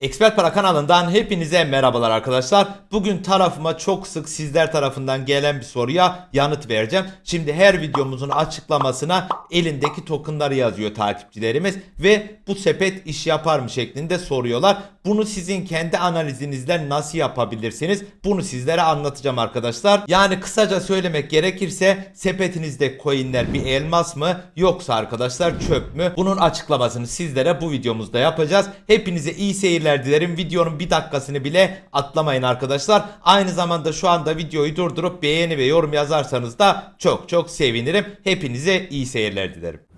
Expert Para kanalından hepinize merhabalar arkadaşlar. Bugün tarafıma çok sık sizler tarafından gelen bir soruya yanıt vereceğim. Şimdi her videomuzun açıklamasına elindeki tokenları yazıyor takipçilerimiz ve bu sepet iş yapar mı şeklinde soruyorlar. Bunu sizin kendi analizinizle nasıl yapabilirsiniz? Bunu sizlere anlatacağım arkadaşlar. Yani kısaca söylemek gerekirse sepetinizde coinler bir elmas mı yoksa arkadaşlar çöp mü? Bunun açıklamasını sizlere bu videomuzda yapacağız. Hepinize iyi seyirler dilerim. Videonun bir dakikasını bile atlamayın arkadaşlar. Aynı zamanda şu anda videoyu durdurup beğeni ve yorum yazarsanız da çok çok sevinirim. Hepinize iyi seyirler dilerim.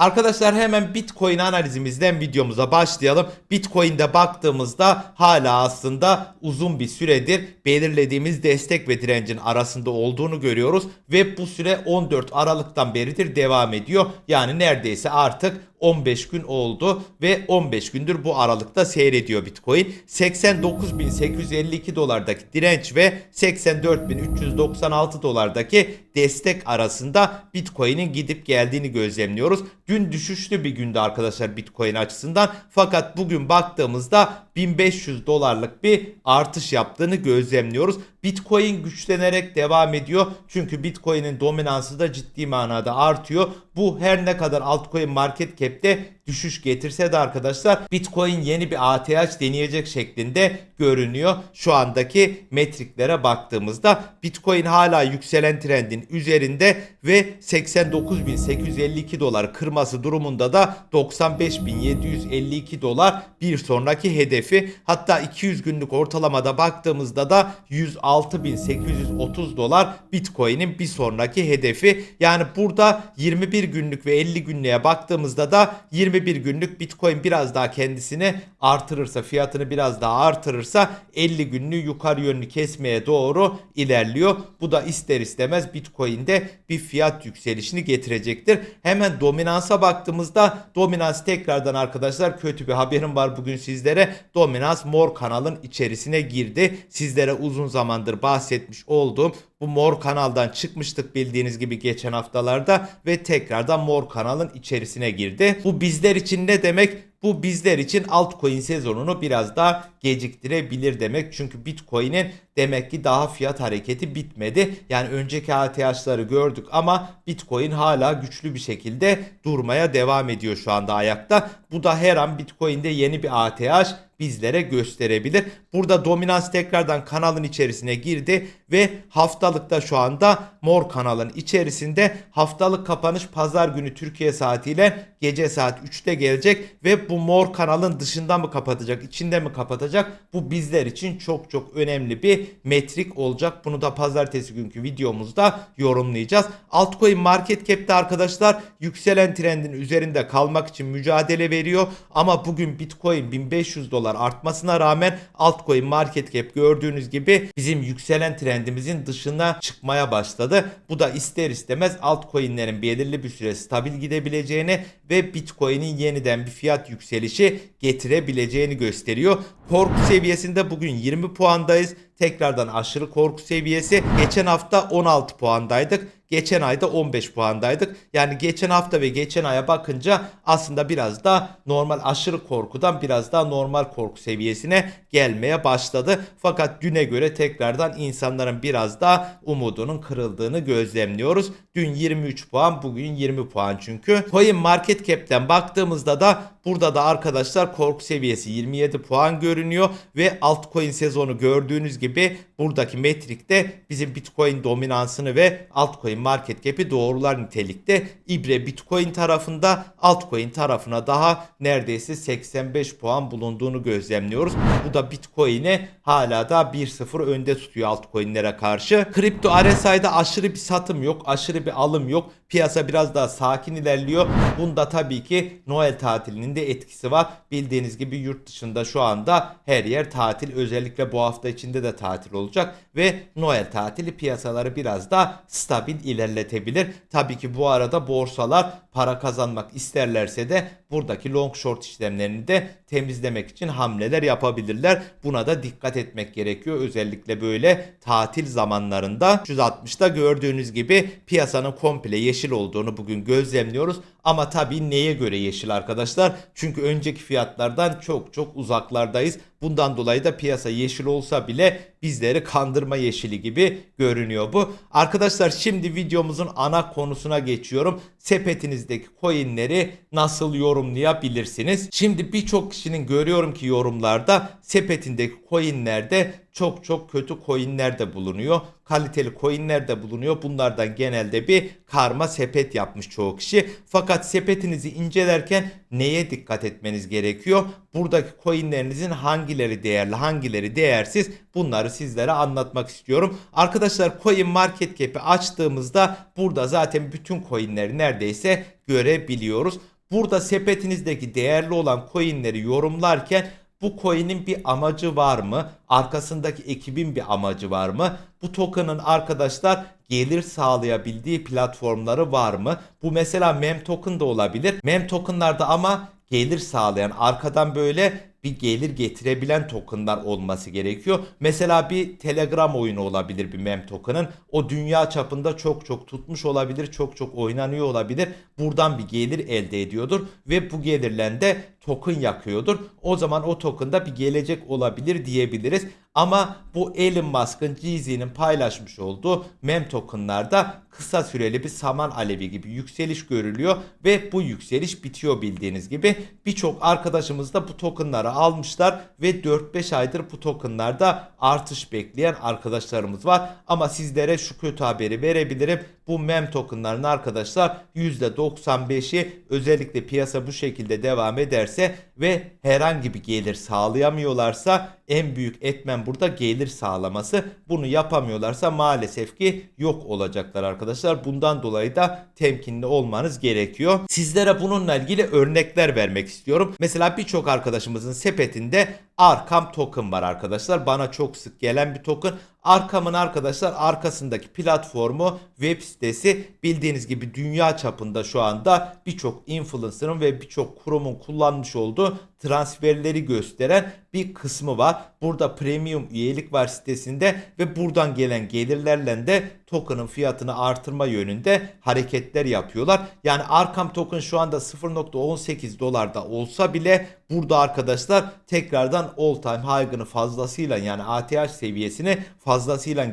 Arkadaşlar hemen Bitcoin analizimizden videomuza başlayalım. Bitcoin'de baktığımızda hala aslında uzun bir süredir belirlediğimiz destek ve direncin arasında olduğunu görüyoruz ve bu süre 14 Aralık'tan beridir devam ediyor. Yani neredeyse artık 15 gün oldu ve 15 gündür bu aralıkta seyrediyor Bitcoin. 89.852 dolardaki direnç ve 84.396 dolardaki destek arasında Bitcoin'in gidip geldiğini gözlemliyoruz. Dün düşüşlü bir gündü arkadaşlar Bitcoin açısından. Fakat bugün baktığımızda 1500 dolarlık bir artış yaptığını gözlemliyoruz. Bitcoin güçlenerek devam ediyor. Çünkü Bitcoin'in dominansı da ciddi manada artıyor. Bu her ne kadar altcoin market cap'te düşüş getirse de arkadaşlar Bitcoin yeni bir ATH deneyecek şeklinde görünüyor. Şu andaki metriklere baktığımızda Bitcoin hala yükselen trendin üzerinde ve 89.852 dolar kırması durumunda da 95.752 dolar bir sonraki hedefi. Hatta 200 günlük ortalamada baktığımızda da 106.830 dolar Bitcoin'in bir sonraki hedefi. Yani burada 21 günlük ve 50 günlüğe baktığımızda da 21 günlük Bitcoin biraz daha kendisini artırırsa, fiyatını biraz daha artırırsa 50 günlüğü yukarı yönlü kesmeye doğru ilerliyor. Bu da ister istemez Bitcoin'de bir fiyat yükselişini getirecektir. Hemen dominansa baktığımızda dominans tekrardan arkadaşlar kötü bir haberim var bugün sizlere. Dominans mor kanalın içerisine girdi. Sizlere uzun zamandır bahsetmiş olduğum bu mor kanaldan çıkmıştık bildiğiniz gibi geçen haftalarda ve tekrardan mor kanalın içerisine girdi. Bu bizler için ne demek? Bu bizler için altcoin sezonunu biraz daha geciktirebilir demek. Çünkü Bitcoin'in demek ki daha fiyat hareketi bitmedi. Yani önceki ATH'ları gördük ama Bitcoin hala güçlü bir şekilde durmaya devam ediyor şu anda ayakta. Bu da her an Bitcoin'de yeni bir ATH bizlere gösterebilir. Burada dominans tekrardan kanalın içerisine girdi ve haftalıkta şu anda mor kanalın içerisinde haftalık kapanış pazar günü Türkiye saatiyle gece saat 3'te gelecek ve bu mor kanalın dışında mı kapatacak, içinde mi kapatacak? Bu bizler için çok çok önemli bir metrik olacak. Bunu da pazartesi günkü videomuzda yorumlayacağız. Altcoin market cap'te arkadaşlar yükselen trendin üzerinde kalmak için mücadele veriyor ama bugün Bitcoin 1500 dolar artmasına rağmen altcoin market cap gördüğünüz gibi bizim yükselen trendimizin dışına çıkmaya başladı. Bu da ister istemez altcoin'lerin belirli bir süre stabil gidebileceğini ve Bitcoin'in yeniden bir fiyat yükselişi getirebileceğini gösteriyor. Korku seviyesinde bugün 20 puandayız. Tekrardan aşırı korku seviyesi. Geçen hafta 16 puandaydık. Geçen ayda 15 puandaydık. Yani geçen hafta ve geçen aya bakınca aslında biraz da normal aşırı korkudan biraz daha normal korku seviyesine gelmeye başladı. Fakat düne göre tekrardan insanların biraz daha umudunun kırıldığını gözlemliyoruz. Dün 23 puan, bugün 20 puan çünkü. Coin Market Cap'ten baktığımızda da burada da arkadaşlar korku seviyesi 27 puan görünüyor ve altcoin sezonu gördüğünüz gibi buradaki metrikte bizim Bitcoin dominansını ve altcoin market cap'i doğrular nitelikte. İbre Bitcoin tarafında altcoin tarafına daha neredeyse 85 puan bulunduğunu gözlemliyoruz. Bu da Bitcoin'e hala da 1-0 önde tutuyor altcoin'lere karşı. Kripto RSI'de aşırı bir satım yok, aşırı bir alım yok. Piyasa biraz daha sakin ilerliyor. Bunda tabii ki Noel tatilinin de etkisi var. Bildiğiniz gibi yurt dışında şu anda her yer tatil. Özellikle bu hafta içinde de tatil olacak ve Noel tatili piyasaları biraz daha stabil ilerletebilir. Tabii ki bu arada borsalar para kazanmak isterlerse de buradaki long short işlemlerini de temizlemek için hamleler yapabilirler. Buna da dikkat etmek gerekiyor. Özellikle böyle tatil zamanlarında 360'da gördüğünüz gibi piyasanın komple yeşil olduğunu bugün gözlemliyoruz. Ama tabii neye göre yeşil arkadaşlar? Çünkü önceki fiyatlardan çok çok uzaklardayız. Bundan dolayı da piyasa yeşil olsa bile bizleri kandırma yeşili gibi görünüyor bu. Arkadaşlar şimdi videomuzun ana konusuna geçiyorum. Sepetinizdeki coinleri nasıl yorumlayabilirsiniz? Şimdi birçok kişinin görüyorum ki yorumlarda sepetindeki coinlerde çok çok kötü coinler de bulunuyor. Kaliteli coinler de bulunuyor. Bunlardan genelde bir karma sepet yapmış çoğu kişi. Fakat sepetinizi incelerken neye dikkat etmeniz gerekiyor? Buradaki coinlerinizin hangileri değerli, hangileri değersiz? Bunları sizlere anlatmak istiyorum. Arkadaşlar Coin Market Cap'i açtığımızda burada zaten bütün coinleri neredeyse görebiliyoruz. Burada sepetinizdeki değerli olan coinleri yorumlarken bu coin'in bir amacı var mı? Arkasındaki ekibin bir amacı var mı? Bu token'ın arkadaşlar gelir sağlayabildiği platformları var mı? Bu mesela mem token da olabilir. Mem token'larda ama gelir sağlayan arkadan böyle bir gelir getirebilen tokenlar olması gerekiyor. Mesela bir Telegram oyunu olabilir bir mem token'ın. O dünya çapında çok çok tutmuş olabilir, çok çok oynanıyor olabilir. Buradan bir gelir elde ediyordur ve bu gelirle de token yakıyordur. O zaman o token'da bir gelecek olabilir diyebiliriz. Ama bu Elon Musk'ın GZ'nin paylaşmış olduğu mem tokenlarda kısa süreli bir saman alevi gibi yükseliş görülüyor ve bu yükseliş bitiyor bildiğiniz gibi. Birçok arkadaşımız da bu tokenları almışlar ve 4-5 aydır bu tokenlarda artış bekleyen arkadaşlarımız var. Ama sizlere şu kötü haberi verebilirim. Bu mem tokenların arkadaşlar %95'i özellikle piyasa bu şekilde devam ederse ve herhangi bir gelir sağlayamıyorlarsa en büyük etmen burada gelir sağlaması. Bunu yapamıyorlarsa maalesef ki yok olacaklar arkadaşlar. Bundan dolayı da temkinli olmanız gerekiyor. Sizlere bununla ilgili örnekler vermek istiyorum. Mesela birçok arkadaşımızın sepetinde Arkam token var arkadaşlar. Bana çok sık gelen bir token. Arkam'ın arkadaşlar arkasındaki platformu web sitesi bildiğiniz gibi dünya çapında şu anda birçok influencer'ın ve birçok kurumun kullanmış olduğu transferleri gösteren bir kısmı var. Burada premium üyelik var sitesinde ve buradan gelen gelirlerle de token'ın fiyatını artırma yönünde hareketler yapıyorlar. Yani Arkam token şu anda 0.18 dolarda olsa bile burada arkadaşlar tekrardan all time high'ını fazlasıyla yani ATH seviyesini fazlasıyla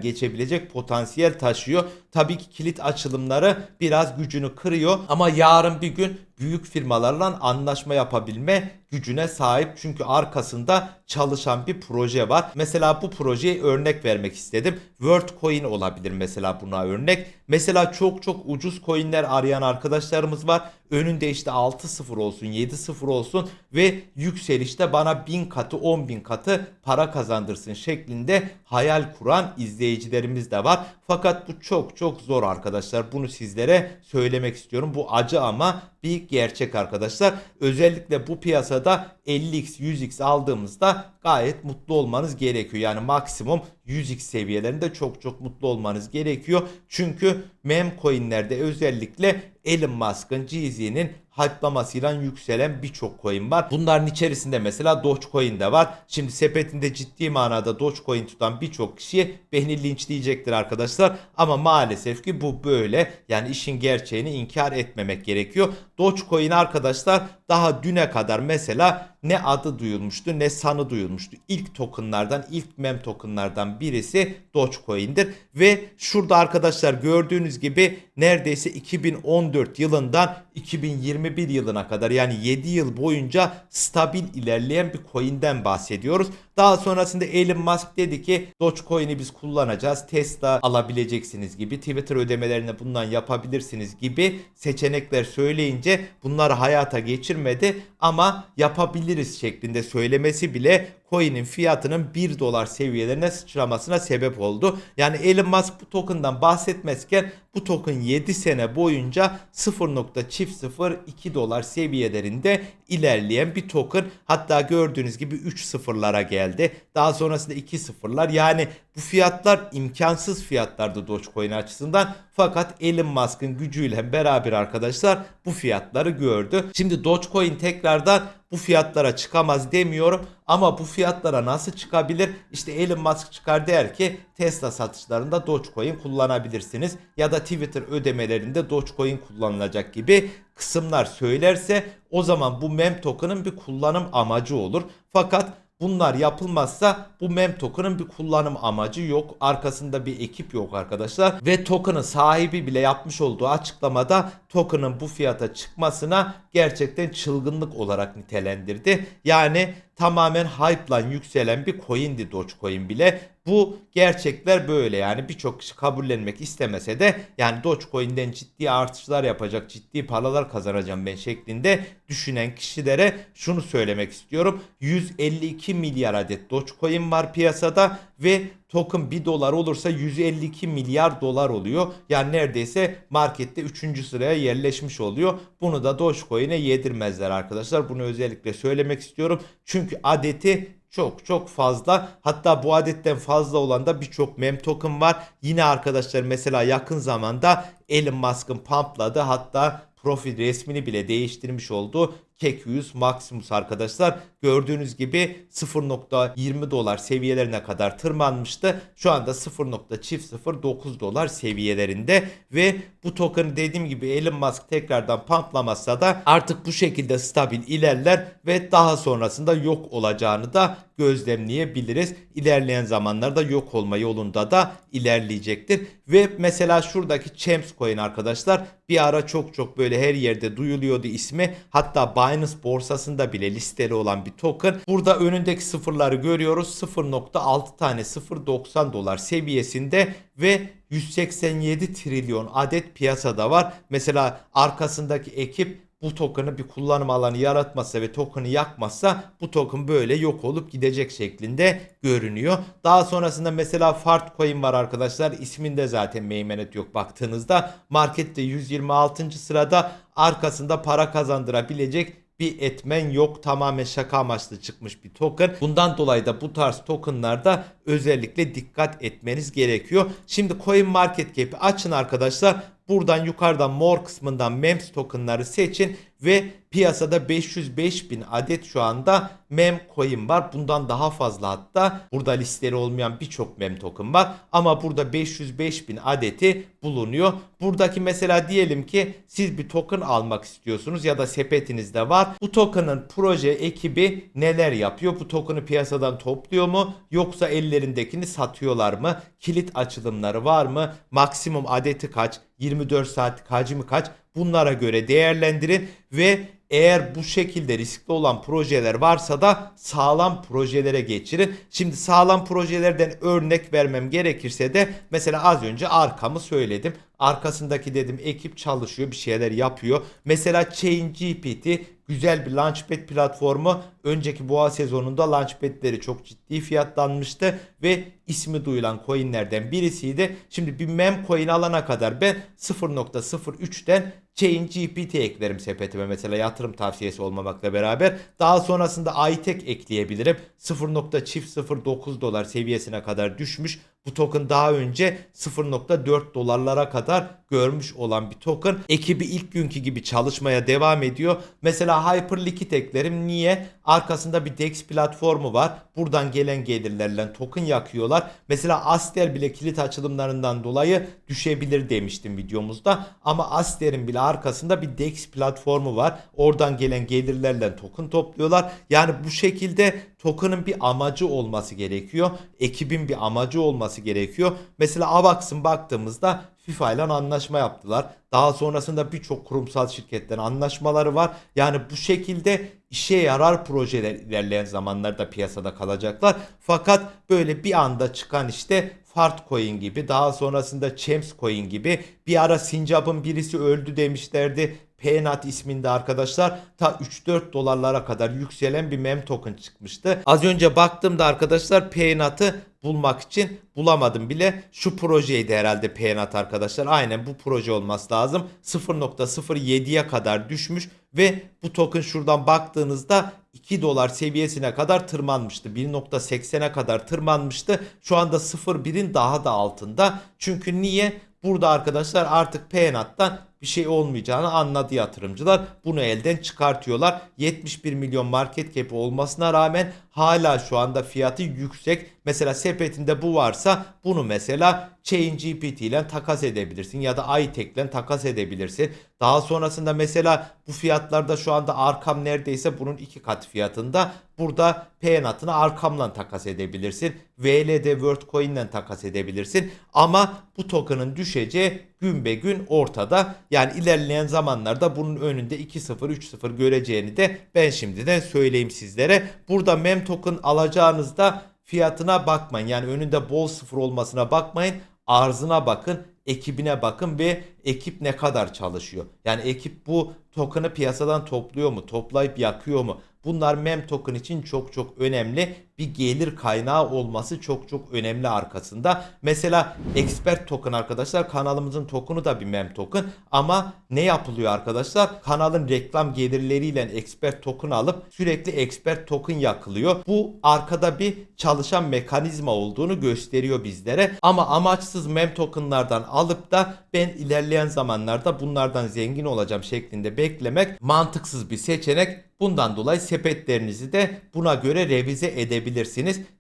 geçebilecek potansiyel taşıyor. Tabii ki kilit açılımları biraz gücünü kırıyor ama yarın bir gün büyük firmalarla anlaşma yapabilme gücüne sahip. Çünkü arkasında çalışan bir proje var. Mesela bu projeye örnek vermek istedim. WorldCoin olabilir mesela buna örnek. Mesela çok çok ucuz coinler arayan arkadaşlarımız var. Önünde işte 6-0 olsun 7-0 olsun ve yükselişte bana 1000 katı 10 bin katı para kazandırsın şeklinde hayal kuran izleyicilerimiz de var. Fakat bu çok çok zor arkadaşlar. Bunu sizlere söylemek istiyorum. Bu acı ama bir gerçek arkadaşlar. Özellikle bu piyasada 50x 100x aldığımızda gayet mutlu olmanız gerekiyor. Yani maksimum 100x seviyelerinde çok çok mutlu olmanız gerekiyor. Çünkü mem coinlerde özellikle Elon Musk'ın GZ'nin hype'lamasıyla yükselen birçok coin var. Bunların içerisinde mesela Dogecoin de var. Şimdi sepetinde ciddi manada Dogecoin tutan birçok kişi beni linçleyecektir arkadaşlar. Ama maalesef ki bu böyle. Yani işin gerçeğini inkar etmemek gerekiyor. Dogecoin arkadaşlar daha düne kadar mesela ne adı duyulmuştu ne sanı duyulmuştu. İlk tokenlardan, ilk mem tokenlardan birisi Dogecoin'dir. Ve şurada arkadaşlar gördüğünüz gibi neredeyse 2014 yılından 2021 yılına kadar yani 7 yıl boyunca stabil ilerleyen bir coin'den bahsediyoruz. Daha sonrasında Elon Musk dedi ki Dogecoin'i biz kullanacağız. Tesla alabileceksiniz gibi Twitter ödemelerini bundan yapabilirsiniz gibi seçenekler söyleyince bunları hayata geçirmedi ama yapabiliriz şeklinde söylemesi bile coin'in fiyatının 1 dolar seviyelerine sıçramasına sebep oldu. Yani Elon Musk bu token'dan bahsetmezken bu token 7 sene boyunca 0.002 dolar seviyelerinde ilerleyen bir token. Hatta gördüğünüz gibi 3 sıfırlara geldi. Daha sonrasında 2 sıfırlar. Yani bu fiyatlar imkansız fiyatlardı Dogecoin açısından. Fakat Elon Musk'ın gücüyle beraber arkadaşlar bu fiyatları gördü. Şimdi Dogecoin tekrardan bu fiyatlara çıkamaz demiyorum ama bu fiyatlara nasıl çıkabilir? İşte Elon Musk çıkar der ki Tesla satışlarında Dogecoin kullanabilirsiniz ya da Twitter ödemelerinde Dogecoin kullanılacak gibi kısımlar söylerse o zaman bu mem token'ın bir kullanım amacı olur. Fakat Bunlar yapılmazsa bu mem token'ın bir kullanım amacı yok. Arkasında bir ekip yok arkadaşlar. Ve token'ın sahibi bile yapmış olduğu açıklamada token'ın bu fiyata çıkmasına gerçekten çılgınlık olarak nitelendirdi. Yani tamamen hype'la yükselen bir coin'di Dogecoin bile. Bu gerçekler böyle yani birçok kişi kabullenmek istemese de yani Dogecoin'den ciddi artışlar yapacak, ciddi paralar kazanacağım ben şeklinde düşünen kişilere şunu söylemek istiyorum. 152 milyar adet Dogecoin var piyasada ve token 1 dolar olursa 152 milyar dolar oluyor. Yani neredeyse markette 3. sıraya yerleşmiş oluyor. Bunu da Dogecoin'e yedirmezler arkadaşlar. Bunu özellikle söylemek istiyorum. Çünkü adeti çok çok fazla. Hatta bu adetten fazla olan da birçok mem token var. Yine arkadaşlar mesela yakın zamanda Elon Musk'ın pumpladı. Hatta profil resmini bile değiştirmiş oldu. Kekius Maximus arkadaşlar gördüğünüz gibi 0.20 dolar seviyelerine kadar tırmanmıştı. Şu anda 0.009 dolar seviyelerinde ve bu token dediğim gibi Elon Musk tekrardan pamplamazsa da artık bu şekilde stabil ilerler ve daha sonrasında yok olacağını da gözlemleyebiliriz. İlerleyen zamanlarda yok olma yolunda da ilerleyecektir. Ve mesela şuradaki Champs Coin arkadaşlar bir ara çok çok böyle her yerde duyuluyordu ismi. Hatta Binance borsasında bile listeli olan bir token. Burada önündeki sıfırları görüyoruz. 0.6 tane 0.90 dolar seviyesinde ve 187 trilyon adet piyasada var. Mesela arkasındaki ekip bu token'ı bir kullanım alanı yaratmazsa ve token'ı yakmazsa bu token böyle yok olup gidecek şeklinde görünüyor. Daha sonrasında mesela Fart Coin var arkadaşlar. İsminde zaten meymenet yok baktığınızda. Markette 126. sırada arkasında para kazandırabilecek bir etmen yok. Tamamen şaka amaçlı çıkmış bir token. Bundan dolayı da bu tarz tokenlarda özellikle dikkat etmeniz gerekiyor. Şimdi Coin Market Cap'i açın arkadaşlar. Buradan yukarıdan mor kısmından MEMS tokenları seçin ve piyasada 505 bin adet şu anda mem coin var. Bundan daha fazla hatta burada listeli olmayan birçok mem token var. Ama burada 505 bin adeti bulunuyor. Buradaki mesela diyelim ki siz bir token almak istiyorsunuz ya da sepetinizde var. Bu token'ın proje ekibi neler yapıyor? Bu token'ı piyasadan topluyor mu? Yoksa ellerindekini satıyorlar mı? Kilit açılımları var mı? Maksimum adeti kaç? 24 saat hacmi kaç? Bunlara göre değerlendirin ve eğer bu şekilde riskli olan projeler varsa da sağlam projelere geçirin. Şimdi sağlam projelerden örnek vermem gerekirse de mesela az önce arkamı söyledim. Arkasındaki dedim ekip çalışıyor bir şeyler yapıyor. Mesela Chain GPT güzel bir Launchpad platformu. Önceki boğa sezonunda Launchpad'leri çok ciddi fiyatlanmıştı ve ismi duyulan coinlerden birisiydi. Şimdi bir mem coin alana kadar ben 0.03'ten Chain GPT eklerim sepetime mesela yatırım tavsiyesi olmamakla beraber. Daha sonrasında iTech ekleyebilirim. 0.009 dolar seviyesine kadar düşmüş. Bu token daha önce 0.4 dolarlara kadar görmüş olan bir token. Ekibi ilk günkü gibi çalışmaya devam ediyor. Mesela Hyperliquid eklerim. Niye? Arkasında bir DEX platformu var. Buradan gelen gelirlerle token yakıyorlar. Mesela Aster bile kilit açılımlarından dolayı düşebilir demiştim videomuzda. Ama Aster'in bile arkasında bir DEX platformu var. Oradan gelen gelirlerle token topluyorlar. Yani bu şekilde token'ın bir amacı olması gerekiyor. Ekibin bir amacı olması gerekiyor. Mesela Avax'ın baktığımızda FIFA ile anlaşma yaptılar. Daha sonrasında birçok kurumsal şirketten anlaşmaları var. Yani bu şekilde işe yarar projeler ilerleyen zamanlarda piyasada kalacaklar. Fakat böyle bir anda çıkan işte Fart Coin gibi daha sonrasında Champs Coin gibi bir ara Sincap'ın birisi öldü demişlerdi. PNAT isminde arkadaşlar ta 3-4 dolarlara kadar yükselen bir mem token çıkmıştı. Az önce baktığımda arkadaşlar PNAT'ı bulmak için bulamadım bile. Şu projeydi herhalde PNAT arkadaşlar. Aynen bu proje olması lazım. 0.07'ye kadar düşmüş ve bu token şuradan baktığınızda 2 dolar seviyesine kadar tırmanmıştı. 1.80'e kadar tırmanmıştı. Şu anda 0.1'in daha da altında. Çünkü niye? Burada arkadaşlar artık PNAT'tan bir şey olmayacağını anladı yatırımcılar. Bunu elden çıkartıyorlar. 71 milyon market cap olmasına rağmen hala şu anda fiyatı yüksek. Mesela sepetinde bu varsa bunu mesela ChainGPT ile takas edebilirsin ya da iTech ile takas edebilirsin. Daha sonrasında mesela bu fiyatlarda şu anda arkam neredeyse bunun iki kat fiyatında. Burada PNAT'ını arkamla takas edebilirsin. VLD WorldCoin ile takas edebilirsin. Ama bu token'ın düşeceği gün be gün ortada. Yani ilerleyen zamanlarda bunun önünde 2-0 3-0 göreceğini de ben şimdiden söyleyeyim sizlere. Burada mem token alacağınızda fiyatına bakmayın. Yani önünde bol sıfır olmasına bakmayın. Arzına bakın, ekibine bakın ve ekip ne kadar çalışıyor. Yani ekip bu token'ı piyasadan topluyor mu? Toplayıp yakıyor mu? Bunlar mem token için çok çok önemli. Bir gelir kaynağı olması çok çok önemli arkasında. Mesela expert token arkadaşlar kanalımızın token'u da bir mem token ama ne yapılıyor arkadaşlar? Kanalın reklam gelirleriyle expert token alıp sürekli expert token yakılıyor. Bu arkada bir çalışan mekanizma olduğunu gösteriyor bizlere. Ama amaçsız mem tokenlardan alıp da ben ilerleyen zamanlarda bunlardan zengin olacağım şeklinde beklemek mantıksız bir seçenek. Bundan dolayı sepetlerinizi de buna göre revize edebilirsiniz.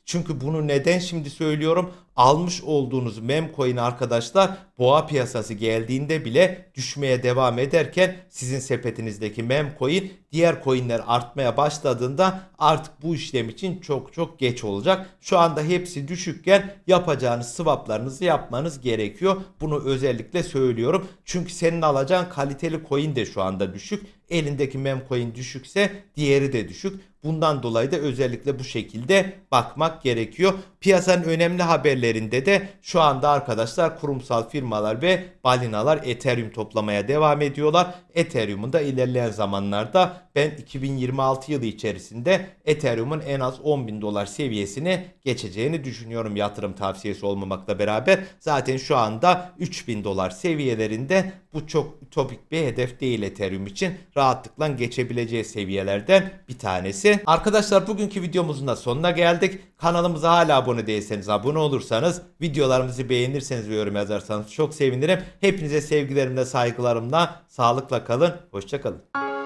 Çünkü bunu neden şimdi söylüyorum? Almış olduğunuz mem coin arkadaşlar boğa piyasası geldiğinde bile düşmeye devam ederken sizin sepetinizdeki mem coin diğer coinler artmaya başladığında artık bu işlem için çok çok geç olacak. Şu anda hepsi düşükken yapacağınız swaplarınızı yapmanız gerekiyor. Bunu özellikle söylüyorum. Çünkü senin alacağın kaliteli coin de şu anda düşük. Elindeki mem coin düşükse diğeri de düşük. Bundan dolayı da özellikle bu şekilde bakmak gerekiyor. Piyasanın önemli haberlerinde de şu anda arkadaşlar kurumsal firmalar ve balinalar Ethereum toplamaya devam ediyorlar. Ethereum'un da ilerleyen zamanlarda ben 2026 yılı içerisinde Ethereum'un en az 10 bin dolar seviyesini geçeceğini düşünüyorum yatırım tavsiyesi olmamakla beraber. Zaten şu anda 3000 dolar seviyelerinde bu çok ütopik bir hedef değil Ethereum için. Rahatlıkla geçebileceği seviyelerden bir tanesi. Arkadaşlar bugünkü videomuzun da sonuna geldik. Kanalımıza hala abone değilseniz abone olursanız, videolarımızı beğenirseniz ve yorum yazarsanız çok sevinirim. Hepinize sevgilerimle, saygılarımla, sağlıkla kalın. Hoşçakalın.